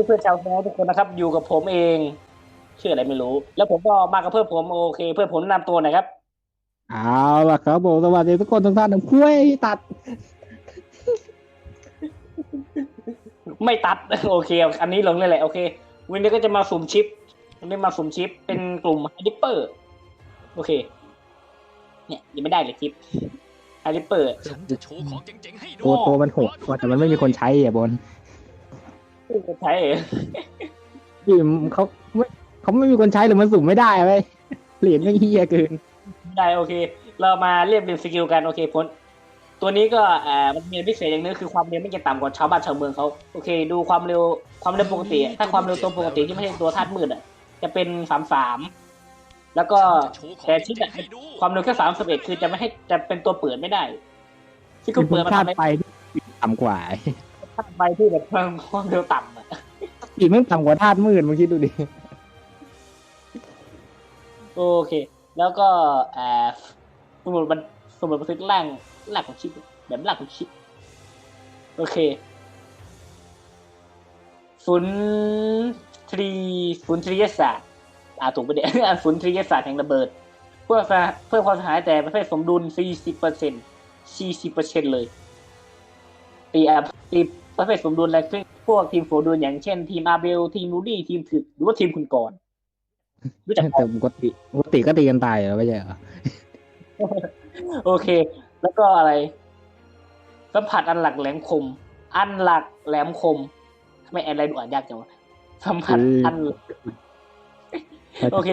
ดีเพื่อนๆชาวแฟนทุกคนนะครับ อยู่กับผมเองชื่ออะไรไม่รู้ แล้วผมก็มากับเพื่อนผมโอเค เพื่อนผมแนะนำตัวหน่อยครับเอาล่ะครับผมสวัสดีทุกคนทุกท่านนะคุยตัด ไม่ตัด โอเค อันนี้ลงเลยแหละโอเค วันนี้ก็จะมาสุ่มชิปวันนี้มาสุ่มชิป เป็นกลุ่มไฮดิปเปอร์ โอเค เนี่ยยังไม่ได้เลยชิปไฮดิปเปอร์ ฉันจะโชว์ของเจ๋งๆให้ดูตัวตัวมันโหดกว่าแต่มันไม่มีคนใช้อะบน ใช่เหรอที่เขาไม่เขาไม่มีคนใช้หรือมันสุ่มไม่ได้ไหมเหรียญไม่งเฮียเกินได้โอเค เรามาเรียบเรียงสกิลกันโอเคพ้นตัวนี้ก็อ่ามันมีพิเศษอย่างหนึงคือความเร็วไม่จะต่ำกว่าชาวบ้านชาวเมืองเขาโอเค ดูความเร็วความเร็วปกติอะถ้าความเร็วตัวปกติที่ไม่ใช่ตัวธาตุมืดอะ จะเป็นสามสามแล้วก็โชว์ของแต่ชิปเจ๋อะงๆให้ดูความเร็วแค่สามสิบเอ็ดคือจะไม่ให้จะเป็นตัวเปิดไม่ได้ที่กูคือเปิดมาพลาดทำให้ไปที่ต่ำกว่าธาตุใบที่แบบความเร็วต่ำอะอีกไม่งต่ำกว่าธาตุมืดมึงคิดดูดิ โอเค แล้วก็อ่าสมุดบันสมุดบันทึกล่างล่างของชิปแบบล่างของชิปโอเคศูนย์ทรีศูนย์ทรียศาสตร์อ่าถูกไปะเดี๋ยวศูนย์ทรียศาสตร์แห่งระเบิด เพื่อฟ้าเพื่อความเสียหายแต่ประเภทสมดุล40เปอร์เซ็นต์40เปอร์เซ็นต์เลยตีอะตี ประเภทสมดุลอะไรซึ่งพวกทีมสมดุลอย่างเช่น ทีมอาเบล ทีมนูดี้ทีมถึกหรือว่าทีมคุณกรณ์รู้จักแต่ปกติปกติก็ตีกันตายเหรอไม่ใช่เหรอโอเค แล้วก็อะไร สัมผัสอันหลักแหลมคม อันหลักแหลมคมทำไมอะไรดูอ่านยากจังวะสัมผัสอันโอเค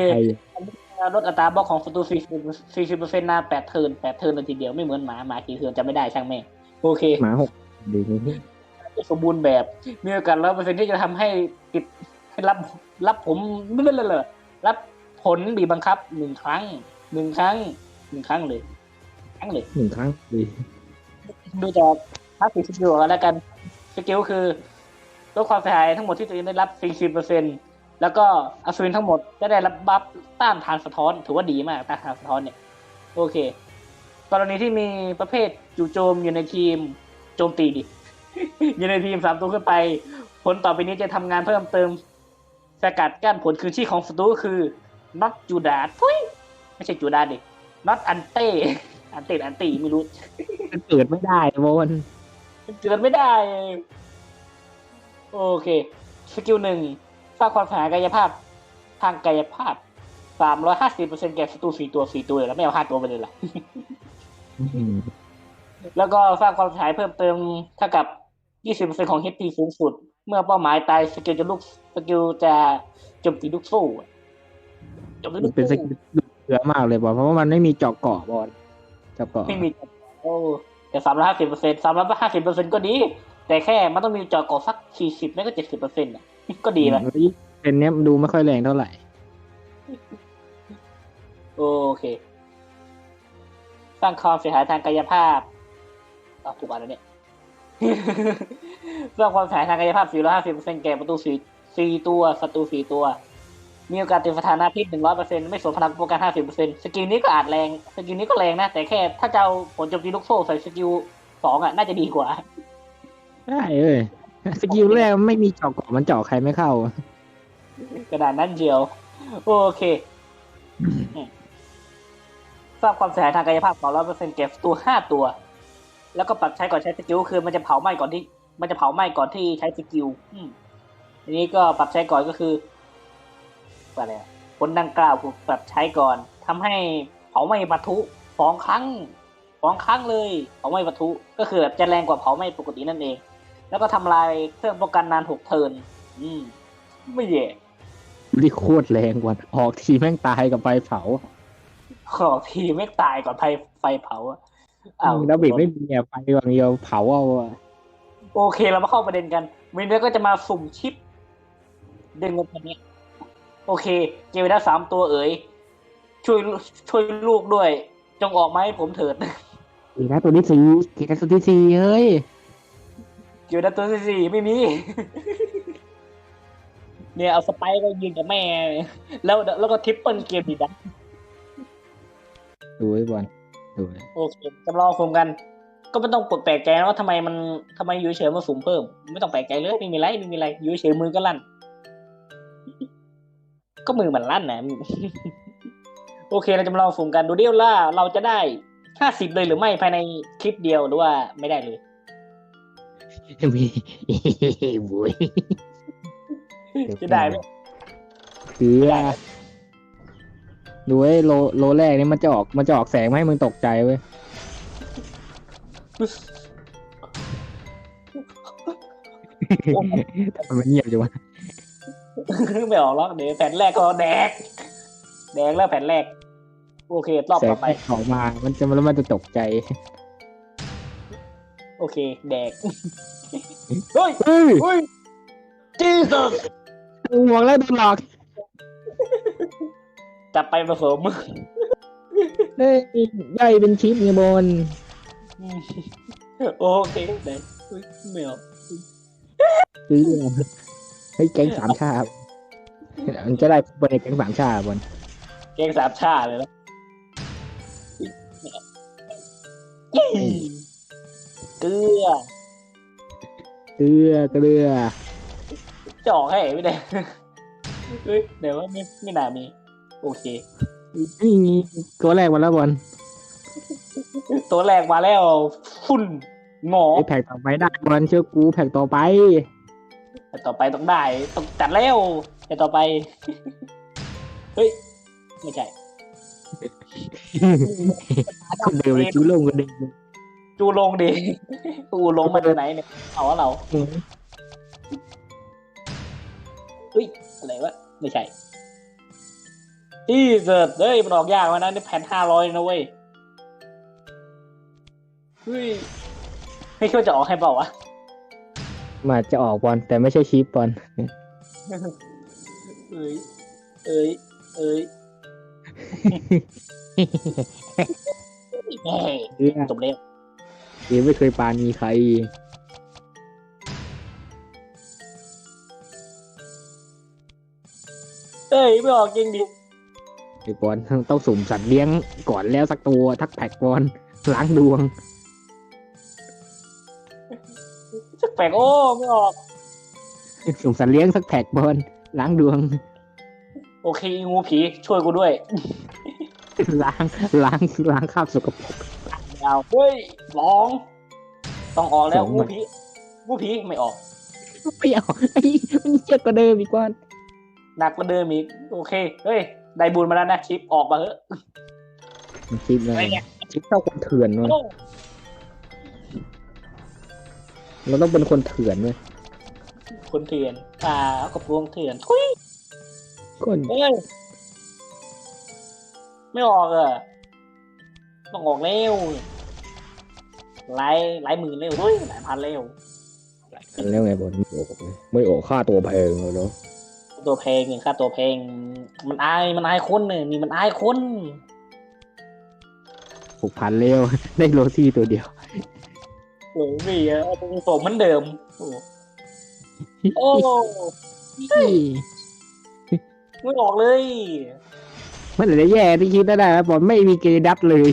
ลดอัตราบล็อกของศัตรู40 40เปอร์เซ็นต์หน้า8เทิร์น8เทิร์นเลยทีเดียวไม่เหมือนหมาหมากี่เทิร์นจะไม่ได้ช่างแม่งโอเค หมาหกดี สมบูรณ์แบบมีโอกาสร้อยเปอร์เซ็นที่จะทำให้ติดให้รับรับผมไม่เล่นเลยรับผลบีบบังคับหนึ่งครั้งหนึ่งครั้งหนึ่งครั้งเลยครั้งเลยหนึ่งครั้งดีดูจากพาสซีฟสกิลแล้วกันสกิลคือลดความเสียหายทั้งหมดที่ตัวเองได้รับ40%แล้วก็อัศวินทั้งหมดจะได้รับบัฟต้านทานสะท้อน ถือว่าดีมากต้านทานสะท้อนเนี่ย โอเค กรณีที่มีประเภทจู่โจมอยู่ในทีม โจมตีดิ อยู่ในทีมสามตัวขึ้นไป ผลต่อไปนี้จะทำงานเพิ่มเติม สกัดกั้นผลคืนชีพของศัตรูก็คือ not จูดาทุยไม่ใช่จูดาดิ not อันเต้อันเต้อันตีไม่รู้มันเปิดไม่ได้บอลมันเกิดไม่ได้ โอเค สกิลหนึ่งสร้างความเสียหายกายภาพ ทางกายภาพสามร้อยห้าสิบเปอร์เซ็นต์แก่ศัตรูสี่ตัวสี่ตัวเลยแล้วไม่เอาห้าตัวไปเลยล่ะอืมแล้วก็สร้างความเสียหายเพิ่มเติมเท่ากับ ยี่สิบเปอร์เซ็นต์ของ HP สูงสุด เมื่อเป้าหมายตายสกิลจะลูกสกิลจะโจมตีลูกสู้อะโจมตีมัลูนกเป็นสสู้กิลเยอะมากเลยบอลเพราะว่ามันไม่มีเจาะเกาะบอลเจาะเกาะไม่มีโอ้แต่สามร้อยห้าสิบเปอร์เซ็นต์สามร้อยห้าสิบเปอร์เซ็นต์ก็ดี แต่แค่มันต้องมีจอเกาะสักสี่สิบไม่ก็เจ็ดสิบเปอร์เซ็นต์อะก็ดีแล้วอืมเป็นเนี้ยมันดูไม่ค่อยแรงเท่าไหร่ โอเคสร้างความเสียหายทางกายภาพอะถูกอ่านแล้วเนี่ย สร้างความเสียหายทางกายภาพ 450%แก่ประตูสี่สี่ตัวศัตรูสี่ตัว มีโอกาสติดสถานะพิษ 100%ไม่สวนพลังป้องกัน50%สกิลนี้ก็อาจแรง สกิลนี้ก็แรงนะ แต่แค่ถ้าจะเอาผลโจมตีลูกโซ่ใส่สกิลสองอะ น่าจะดีกว่าได้เอ้ยสกิลแรกไม่มีเจาะเกาะมันเจาะใครไม่เข้า กระดานนั้นเดียว โอเคอืมสร้างความเสียหายทางกายภาพของร้อยเปอร์เซ็นต์เก็บตัวห้าตัว แล้วก็ปรับใช้ก่อนใช้สกิลคือมันจะเผาไหม้ก่อนที่ มันจะเผาไหม้ก่อนที่ใช้สกิลอืมทีนี้ก็ปรับใช้ก่อนก็คืออะไรอะผลดังกล่าวถูกปรับใช้ก่อนทำให้เผาไหม้ปะทุสองครั้งสองครั้งเลยเผาไหม้ปะทุก็คือแบบจะแรงกว่าเผาไหม้ปกตินั่นเอง แล้วก็ทำลายเครื่องป้องกันนานหกเทิร์นอืม ไม่แย่นี่โคตรแรงกว่าออกทีแม่งตายกับไฟเผาขอทีไม่ตายก่อนไฟไฟเผาอะ อ้าวแล้วเบรกไม่มีอะไฟอย่างเดียวเผาเอาอะโอเคเรามาเข้าประเด็นกันมินเนก็จะมาสุ่มชิปดึงเงินพันนี้ โอเค เจอได้สามตัวเอ๋ยช่วยช่วยลูกด้วย จงออกมาให้ผมเถิดอีกนะตัวที่สี่อีกนะตัวที่สี่เฮ้ยเจอได้ตัวที่สี่ไม่มีเนี่ยเอาสไปร์ก็ยืนกับแม่ แล้วแล้วก็ทริปเปิลเกมดีดันดูไอ้บอล ดูไว้โอเคจำลองสุ่มกัน ก็ไม่ต้องปวดแปลกใจนะว่าทำไมมันทำไมอยูเฉยๆมาสูงเพิ่ม ไม่ต้องแปลกใจเลยไม่มีไรไม่มีไรอยูเฉยๆมือก็ลั่น ก็มือมันลั่นนะโอเคเราจะมาลองสุ่มกันดูเดียวล่าเราจะได้ห้าสิบเลยหรือไม่ภายในคลิปเดียวหรือว่าไม่ได้เลยมีบุยจะได้ไหมคือ ดูไอ้โลโลแรกนี่มันจะออกมันจะออกแสงมาให้มึงตกใจเว้ยทำไมมันเงียบจังวะไม่ออกหรอกเดี๋ยวแผ่นแรกก็แดก แดกแล้วแผ่นแรก โอเครอบแสงต่อไป ออกมา มันจะแล้วมันจะตกใจโอเค แดก เฮ้ยเฮ้ยเฮ้ยจีสัสกูบอกแล้วโดนหลอก จับไปผสมเฮ้ยย่อยเป็นชิปไงบนโอเคแดกเฮ้ยไม่เอาคือเฮ้ยแก๊งสามชาติมันจะได้บนในแก๊งสามชาติบนแกงสามชาเลยนะเกลือ เกลือเกลือจะออกให้ไม่ได้เฮ้ยเดี๋ยวว่าไม่ไม่น่ามี โอเค นี่มีตัวแรกมาแล้วบอลตัวแรกมาแล้วฝุ่นหงอไอ้แพ็กต่อไปได้บอลเชื่อกูแพ็กต่อไปแต่ต่อไปต้องได้ต้องจัดแล้วแต่ต่อไปเฮ้ยไม่ใช่คนเดิมเลยคิ้วโล่งคนเดิมจูลงดิตูลงมาจากไหนเนี่ยเอาวะเราเฮ้ยอะไรวะไม่ใช่ ที่เกิดเฮ้ยมันออกยากมานะนี่แผ่นห้าร้อยนะเว้ยเฮ้ยไม่คิดว่าจะออกให้เปล่าวะมาจะออกบอลแต่ไม่ใช่ชิปบอลเอ้ยเอ้ยเอ้ยเฮ้ยเกลือจบแล้วเกมไม่เคยปานีใครเอ้ยไม่ออกจริงดิ ไอ้บอลต้องสุ่มสัตว์เลี้ยงก่อนแล้วสักตัวทักแพ็กบอลล้างดวงจะแปลกโอ้ไม่ออกสุ่มสัตว์เลี้ยงสักแพ็กบอลล้างดวง โอเคงูผีช่วยกูด้วย ล้างล้างล้างคราบสกปรกเอาเฮ้ยสอง ต้องออกแล้วสองงูมันผีงูผีไม่ออกเปรี้ยวไอ้มันเจ็บกว่าเดิมอีกบอลหนักกว่าเดิมอีกโอเคเฮ้ย ได้บุญมาแล้วนะชิปออกมาเถอะมันชิปเลยอะไรเนี่ยชิปเท่าคนเถื่อนวะโอ้เราต้องเป็นคนเถื่อนเว้ยคนเถื่อนอ่าเอากระพวงเถื่อนทุยคนเอ้ยไม่ออกเออต้องออกเร็วหลายหลายหมื่นเร็วเฮ้ยหลายพันเร็วแล้วไงบอลไม่ออกเลยไม่ออกค่าตัวแพงเลยเนาะ ตัวเพลงค่าตัวเพลง มันอายมันอายคนเนี่ยนี่มันอายคนหกพันเร็ว ได้โรซี่ตัวเดียวโอ้ยมีอะเอาเป็นสมเหมือนเดิม โอ้โอ้ไม่ออกเลย มันเหลือแย่ที่คิดได้ได้แล้วบอลไม่มีเกดัตเลย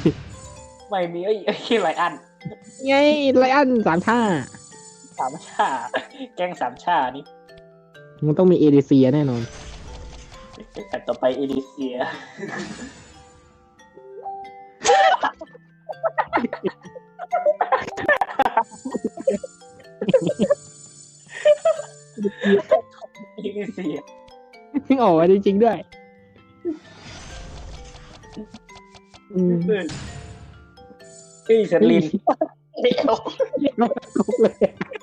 ไม่มีไอ้ไอ้ยหลายอันไงไลอันสามท่าสามชา แกงสามชานี่ มันต้องมีเอเดเซียแน่นอน แต่ต่อไปเอลิเซียเอลิเซียออกมาจริงๆด้วย อืมเฮ้ยเฮ้ยเซนลินเฮ้ยเอาครบเลย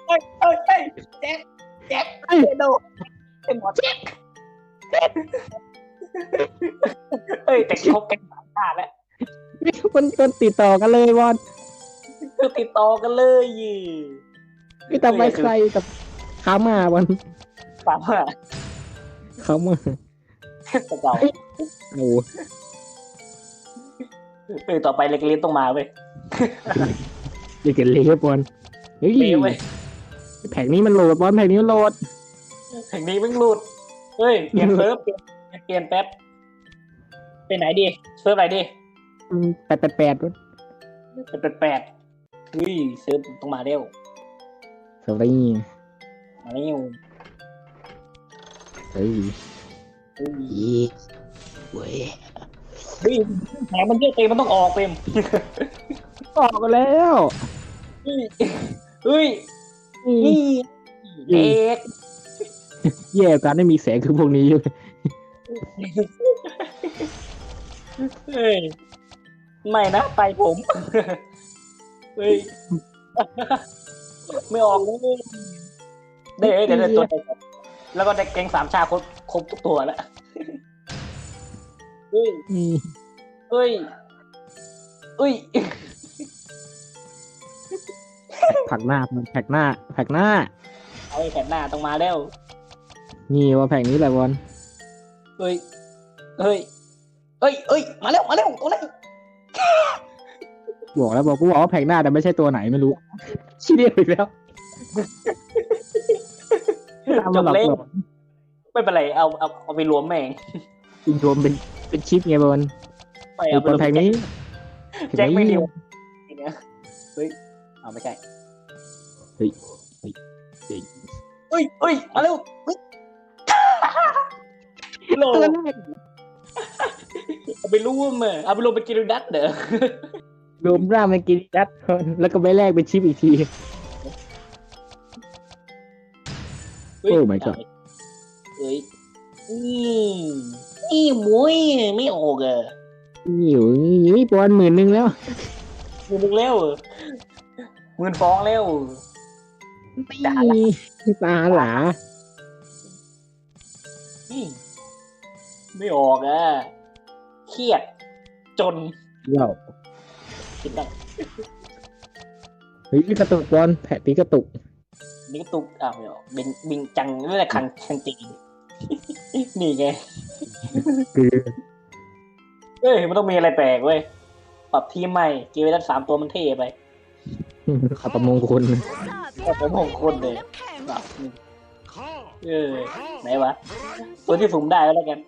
เฮ้ยเฮ้ยเฮ้ยแจ็ค แจ็คเฮ้ยโดไอ้หมอแจ็คเฮ้ยแต่ครบกันสามชาติแล้วมันมันติดต่อกันเลยบอลก็ติดต่อกันเลยไม่ต่อไปใครกับขามาบอลสามอะเขามาแต่เก่าโอ้เออต่อไปเล็กเลี้ยนต้องมาเว้ยยกันเลี้ยบอลเฮ้ยเลี้ยเว้ย แผงนี้มันโหลดบอลแผงนี้มันโหลดแห่งนี้มึงหลุดเฮ้ยเปลี่ยนเซิร์ฟเปลี่ยนเปลี่ยนแป๊บไปไหนดีเซิร์ฟอะไรดีแปดแปดแปดบอลเป็นแปดแปดเฮ้ยเซิร์ฟต้องมาเร็วสวัสดีมาเร็วเฮ้ยเฮ้ยอีเว้ยเฮ้ยแผลมันเยอะเต็มมันต้องออกเต็มออกมาแล้วเฮ้ยเฮ้ย นี่นี่เด็กแย่การไม่มีแสงคือพวกนี้เฮ้ยไม่นะไปผมเฮ้ยไม่ออกเลยเดี๋ยวเดี๋ยวเดี๋ยวตัวเดียวแล้วก็ได้แกงสามชาครบครบทุกตัวแล้วเฮ้ยนี่เฮ้ยเฮ้ย ผักหน้าแผกหน้าแผกหน้า เอาไอ้แผ่นหน้าต้องมาแล้วนี่ว่าแผกนี้แหละบอลเฮ้ยเฮ้ยเฮ้ยเฮ้ยมาแล้วมาแล้วตัวอะไรบอกแล้วบอกกูบอกว่าแผกหน้าแต่ไม่ใช่ตัวไหนไม่รู้ชี้เรียกอีกแล้วตามจมาบหลอกเล่นหลอกไม่เป็นไรเอาเอาเอาไปรวมแม่งอินโทรมเป็นเป็นชิปไงบอลไปไอ้เอาบไปอลรวมแผกนี้แจ็คไม่เดียวเนี่ยเฮ้ยเอาไม่ใช่เฮ้ยเฮ้ยเฮ้ยเฮ้ยเฮ้ยมาเร็วเฮ้ยโลตัวแรกเอาไปรวมอะเอาไปรวมเป็นกิลดัตเด้อรวมร่างเป็นกิริยัตแล้วก็ไปแลกเป็นชิปอีกที เฮ้ย Oh my god เฮ้ยนี่นี่มุ้ยไม่ออกอะนี่อยู่นี่มีบอลหมื่นหนึ่งแล้ว มือมึงเร็วหมื่นฟองเร็ว นี่ตาหลานี่ไม่ออกอะเครียด จนเดี๋ยวคิดได้เฮ้ยกระตุกบอลแผลตีกระตุกนี่ก็ตุกอ้าวไม่ออกบินบินจังนี่แหละคังคังจีนี่ไงคือเอ้ยมันต้องมีอะไรแปลกเว้ยปรับทีมใหม่เกมไปตั้งสามตัวมันเท่ไปอัปมงคล แต่ผมของคนเลยอะข้าเออไหนวะ ตัวที่สุ่มได้ก็แล้วกัน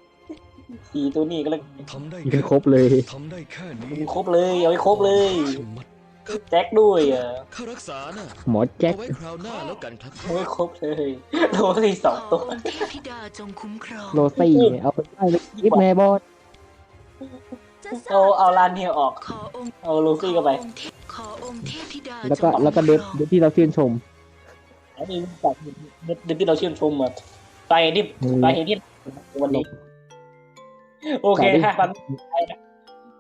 สี่ตัวนี้ก็แล้วกันทำได้ยิงครบเลยทำได้แค่นี้มีครบเลยเอาไว้ครบเลยชะมัดแจ็คด้วยอะข้ารักษาน่ะหมอแจ็คเอาไว้คราวหน้าแล้วกันครับเอาไว้ครบเลยโลสี่สองตัวขเทพธิดาจงคุ้มครองโรซี่เอาไปได้เลยยิบแม่บอล เอาเอาลานเฮียออก ขอองค์เอาลูฟี่เข้าไปขอองค์เทพธิดาแล้วก็จงคุ้มแล้วก็เด็ดครองเด็ดที่เราชื่นชมอันนี้จากเด็กที่เราชื่นชมอะไปที่อืม ไปที่วันนี้ โอเคห้าพัน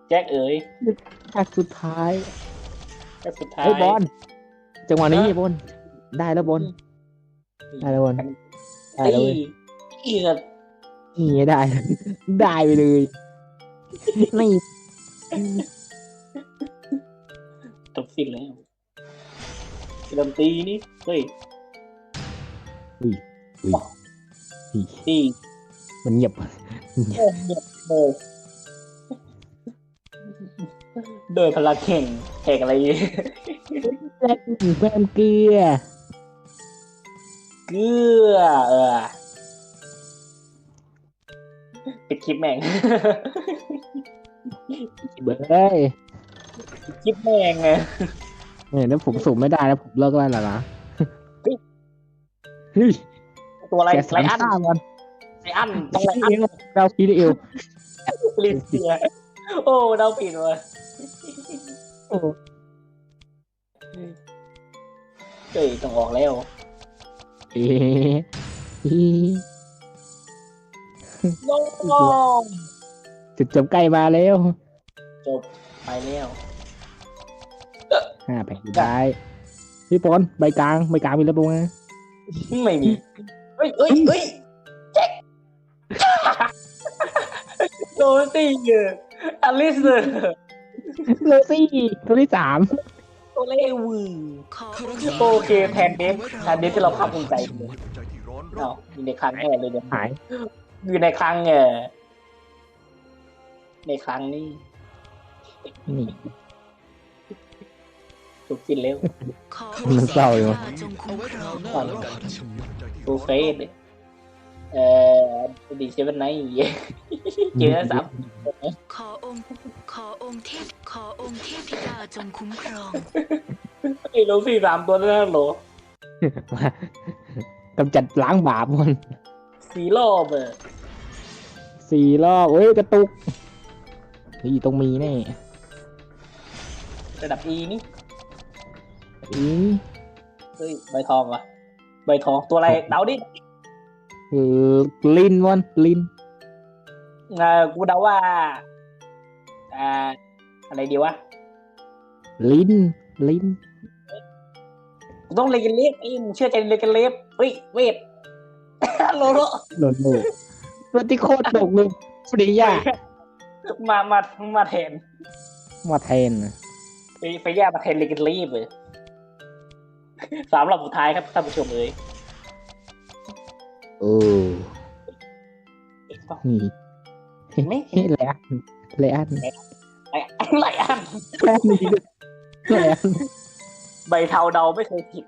แจ็คเอ๋ยแค่สุดท้ายแจ็คสุดท้ายไอ้ยบอลจังหวะนี้เออบอลได้แล้วบอลได้แล้วบอลได้ตีแล้วเว้ยอีกนี่ไงได้ ได้ไปเลย นี่จบสิ้นแล้วดนตรีนี่เฮ้ยอุ้ยตีมันเงียบโอ้เงียบเลยโดยพลังแข่งแข่งอะไรเนี่ยแจ็คแฟนเกียร์เกลือเออ ปิดคลิปแม่งเบ้ยปิดคลิปแม่งไงเนี่ยถ้าผมสุ่มไม่ได้แล้วผมเลิกเล่นแล้วนะเฮ้ยเฮ้ยตัวอะไรแกไรสามอันข้าบอลไรอันต้องไรอันเราพีดีเอลลิเซียโอ้เดาผิดว่ะโอ้เฮ้ยต้องออกแล้วเอ๊ะอี โน้จุดจบใกล้มาแล้วจบไปแล้วห้าแผ่นสุดท้ายพี่ปอนใบกลางใบกลางมีแล้วปะวะไม่มีเฮ้ยเฮ้ยเฮ้ยแจ็คโดซี่เอออลิสเออโรซี่ตัวที่สามโอเล่วือขอข้าอรังกค์ษาโอเคแทนเดฟแทนเดฟที่เราภาคภูมิใจชะมัดใจที่ร้อนรเอ้าอบอยู่ในครั้งแรกเลยเนี่ยหาย อยู่ในครั้งเออในครั้งนี้นี่ถูกสิ้นแล้วขอมันเศร้าอยู่เทพธิดาจงเอาคุ้มไว้คครราอวงหน้าแล้วกันชะมัดใจที่ฟูร้อนเฟสเอ่อดีเซเว่นไนท์เจอสามขอองค์ขอองค์เทพขอองค์เทพธิดาจงคุ้มครองไอ้ลูฟี่สามตัวนั่นเหรอมากำจัดล้างบาปมันสี่รอบเออ สี่รอบเอ้ยกระตุกนี่ต้องมีแน่ระดับ E นี่อืมเฮ้ยใบทองวะใบทองตัวอะไรเดาดิเออลินวันลินเออกูเดาว่าอ่าอะไรดีวะลินลินกูต้องเลกันเล็บไอ้มึงเชื่อใจเลกันเล็บเฮ้ยเวทโลโลโดนโล ปฏิโคตรตกเลยฟรีย่ามามามาแทน มาแทนไปไปย่ามาแทนเลกันเล็บเลยสามรอบสุดท้ายครับท่านผู้ชมเลยโอ้นี่เห็นไหมเฮ้ยแหละแหละไอ้อะไรอันแค่นี้แหละใบเทาเดาไม่เคยผิด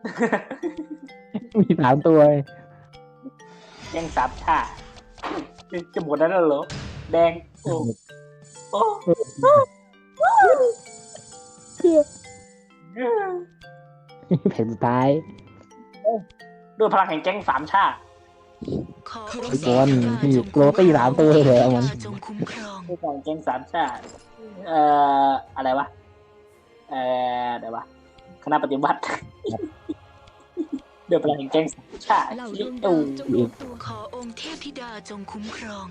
มีสามตัว ยังสามชา จะหมดแล้วเหรอ แดง โอ้โอ้แผ่นสุดท้ายด้วยพลังแห่งแก๊งสามชาขอองไอ้ค์บอลเทพธิดานี่โรตี้สามตัวเลยเหรอมันจงคุ้มครองด้วยพลังแก๊งสามชาเอ่อ อะไรวะ เอ่ออะไรวะ คณะปฏิบัติ ด้วยพลังแห่งแก๊งสามชาเหล่าดชิวงตูดาวจงรวมตัวขอองค์เทพธิดาจงคุ้มครอง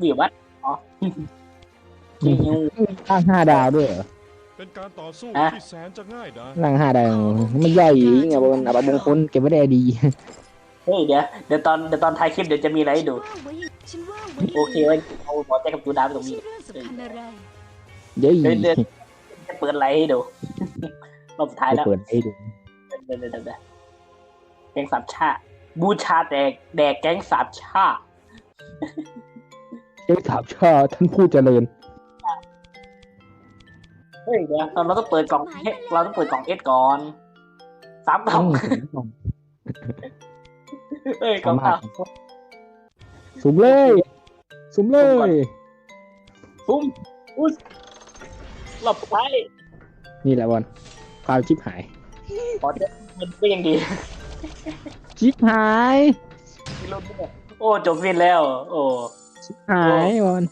วิวัดอ๋อขี้ยูตั้งห้าดาวด้วยเหรอเป็นการต่อสู้อะที่แสนจะง่ายดายนั่งห้าดาวไม่ใหญ่ไงบนอับมงคลเก็บไว้ได้ดีเฮ้ยเดี๋ยวเดี๋ยวตอนเดี๋ยวตอนท้ายคลิปเดี๋ยวจะมีอะไรให้ดูฉันว่าไว้โอเคไว้เอาหมอแจ็คกับจูดาวไปตรงไม่นี้ใช่เรื่องสำคัญอะไรเย้ยเดี๋ยวเดี๋ยวจะเปิดอะไรให้ดูรอบสุดท้ายจะแล้วเปิดให้ดูเดี๋ยวเดี๋ยวเดี๋ยวเดี๋ยวแก๊งสามชาติบูชาแดกแดกแก๊งสามชาติเจ้าถามชาท่านผู้เจริญเฮ้ยเดี๋ยวเราต้องเปิดกล่องเฮ้ยเราต้องเปิดกล่องเอสก่อนสามกล่องเฮ้ยกล่องสามารเก่าถสุ่มเลยสุ่มเลยฟุ้มอุ้ยรอบสุดท้ายนี่แหละบอลความชิบหายขอเจ็ มันก็ยังดีชิบหายมีลุ้นด้วยโอ้จบวินแล้ว โอ้ ชิบหายบอล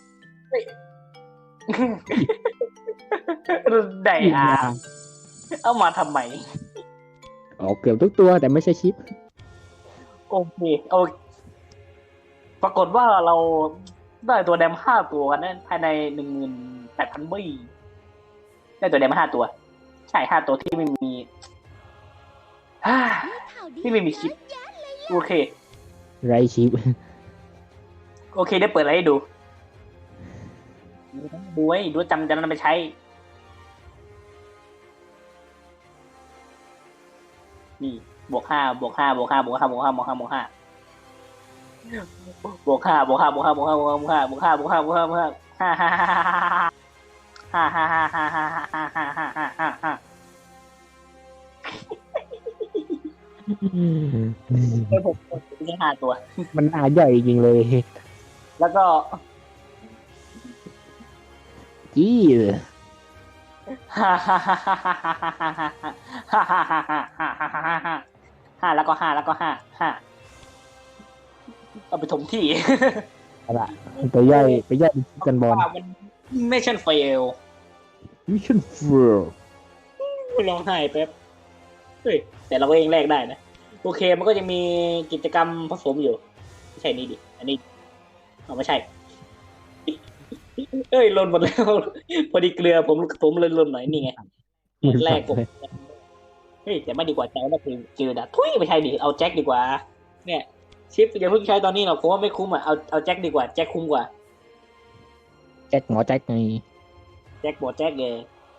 ได้อาเอามาทำไมออกเกือบทุกตัวแต่ไม่ใช่ชิป โอเคโอเคปรากฏว่าเราได้ตัวแดมห้าตัวกันนะภายในหนึ่งหมื่นแปดพันบี้ได้ตัวแดมห้าตัว ใช่ห้าตัวที่ไม่มี ฮ่าที่ไม่มีชิป โอเค ไรชิป โอเคได้เปิดอะไรให้ดูดูไว้ดูจำจะนำไปใช้ นี่บวกห้าบวกห้าบวกห้าบวกห้าบวกห้าบวกห้าบวกห้าบวกห้าบวกห้าบวกห้าบวกห้าบวกห้าบวกห้าบวกห้าบวกห้าบวกห้าห้าห้าห้าห้าห้าห้าห้าห้าห้าห้าห้าห้าห้าห้าห้า เฮ้ผมผมได้ห้าตัว มันน่าย่อยจริงเลย แล้วก็จี้ห้าห้าห้าห้าห้าห้าห้าห้าห้าห้าห้าห้าห้าห้าแล้วก็ห้าแล้วก็ห้าห้าเอาไปถมที่อาละไปย่อยไปย่อยกันบอลมันไม่ใช่เฟลมิชชั่นเฟิร์ร้องไห้แป๊บ เฮ้ยแต่เราก็เองแลกได้นะโอเคมันก็จะมีกิจกรรมผสมอยู่ไม่ใช่นี่ดิอันนี้เอาไม่ใช่เอ้ยหล่นหมดแล้วพอดีเกลือผมผมเลยหล่นหน่อยนี่ไงแรกผมเฮ้ยแต่ไม่ดีกว่าแจ็คนะคือจืดอะทุยไม่ใช่ดิเอาแจ็คดีกว่า เนี่ยชิปอย่าเพิ่งใช้ตอนนี้หรอกผมว่าไม่คุ้มอะเอาเอาแจ็คดีกว่าแจ็คคุ้มกว่าแจ็คหมอแจ็คไงแจ็คหมอแจ็คเลย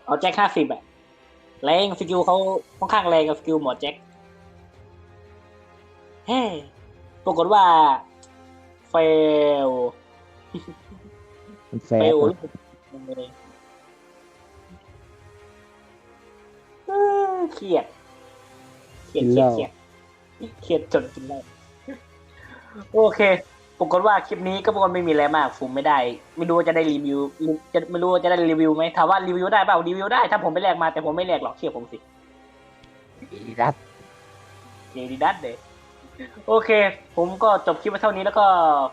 เอาแจ็คห้าสิบอะ แรงสกิลเขาค่อนข้างแรงกับสกิลหมอแจ็คเฮ้ปรากฏว่าเฟลมันแฟเฟร์ลกว่าเครียดเครียดเครียดเครียดเครียดจนกินได้โอเค ปรากฏว่าคลิปนี้ก็ปรากฏไม่มีอะไรมากฟูมไม่ได้ ไม่รู้ว่าจะได้รีวิวจะไม่รู้ว่าจะได้รีวิวไหมถามว่ารีวิวได้เปล่ารีวิวได้ถ้าผมไปแลกมาแต่ผมไม่แลกหรอกเชื่อผมสิรัดเดดีดัตเดโอเค ผมก็จบคลิปไว้เท่านี้แล้วก็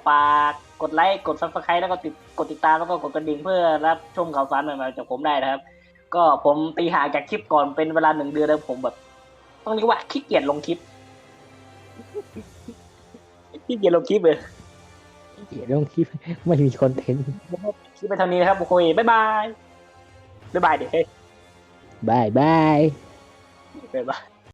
ฝากกดไลค์กดซับสไครต์แล้วก็ติดกดติดตามแล้วก็กดกระดิ่งเพื่อรับชมข่าวสารใหม่ๆจากผมได้นะครับ ก็ผมตีหาจากคลิปก่อนเป็นเวลาหนึ่งเดือนแล้วผมแบบ ต้องเรียกว่าขี้เกียจลงคลิปขี้เกียจลงคลิปเลย เดี๋ยวต้องคิดไม่มีคอนเทนต์คลิปไปเท่านี้นะครับโอเคบ๊ายบายบ๊ายบายเดี๋ยวเฮ้ยบายบายบ๊ายบาย